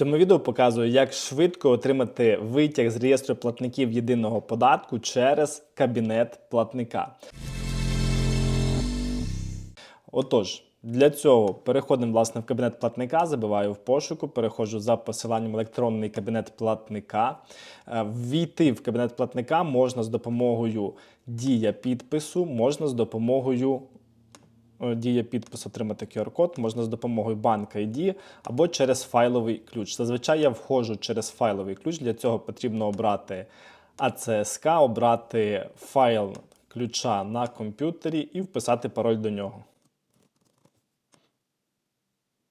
цьому відео показую, як швидко отримати витяг з реєстру платників єдиного податку через кабінет платника. Отож, для цього переходимо власне в кабінет платника, забиваю в пошуку, переходжу за посиланням електронний кабінет платника. Е, Ввійти в кабінет платника можна з допомогою дія підпису, можна з допомогою дія підпис отримати QR-код, можна з допомогою банк ID або через файловий ключ. Зазвичай я входжу через файловий ключ. Для цього потрібно обрати ACSK, обрати файл ключа на комп'ютері і вписати пароль до нього.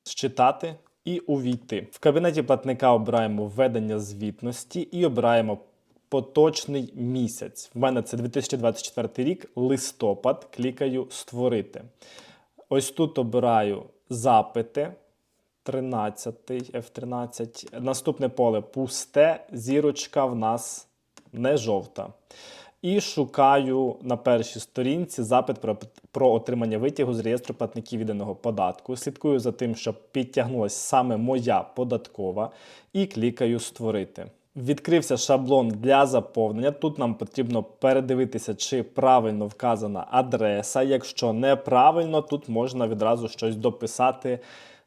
Считати і увійти. В кабінеті платника обираємо введення звітності і обираємо поточний місяць. В мене це 2024 рік, листопад. Клікаю Створити. Ось тут обираю запити. 13 F13. Наступне поле пусте, зірочка в нас не жовта. І шукаю на першій сторінці запит про, про отримання витягу з реєстру платників єдиного податку. Слідкую за тим, щоб підтягнулася саме моя податкова, і клікаю Створити. Відкрився шаблон для заповнення. Тут нам потрібно передивитися, чи правильно вказана адреса. Якщо неправильно, тут можна відразу щось дописати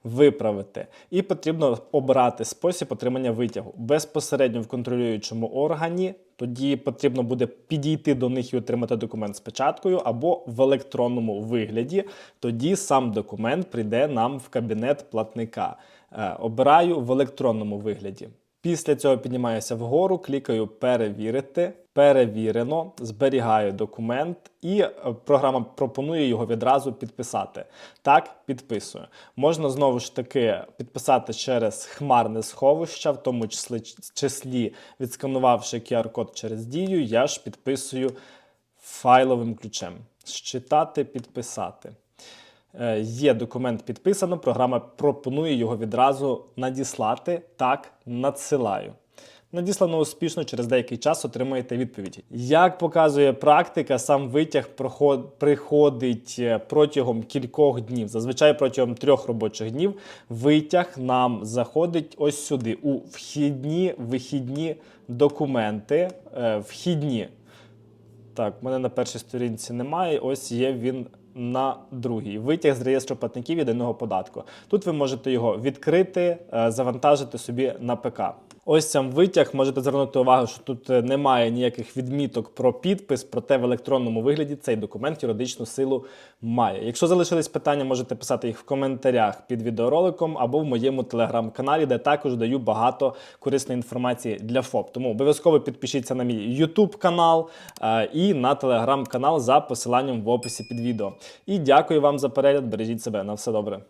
виправити. І потрібно обрати спосіб отримання витягу безпосередньо в контролюючому органі. Тоді потрібно буде підійти до них і отримати документ з печаткою або в електронному вигляді. Тоді сам документ прийде нам в кабінет платника. Е, обираю в електронному вигляді. Після цього піднімаюся вгору, клікаю перевірити. Перевірено, зберігаю документ, і е, програма пропонує його відразу підписати. Так, підписую. Можна знову ж таки підписати через хмарне сховище, в тому числі, числі відсканувавши QR-код через дію, я ж підписую файловим ключем. Считати, підписати. Е, Є документ підписано, програма пропонує його відразу надіслати. Так, надсилаю. Надіслано успішно, через деякий час отримаєте відповідь. Як показує практика, сам витяг приходить е, протягом кількох днів. Зазвичай протягом трьох робочих днів витяг нам заходить ось сюди, у вхідні вихідні документи. Е, Вхідні так, в мене на першій сторінці немає. Ось є він на другий. Витяг з реєстру платників єдиного податку. Тут ви можете його відкрити, е, завантажити собі на ПК. Ось сам витяг. Можете звернути увагу, що тут е, немає ніяких відміток про підпис, проте в електронному вигляді цей документ юридичну силу має. Якщо залишились питання, можете писати їх в коментарях під відеороликом або в моєму телеграм-каналі, де також даю багато корисної інформації для ФОП. Тому обов'язково підпишіться на мій YouTube канал е, і на телеграм-канал за посиланням в описі під відео. І дякую вам за перегляд. Бережіть себе на все добре.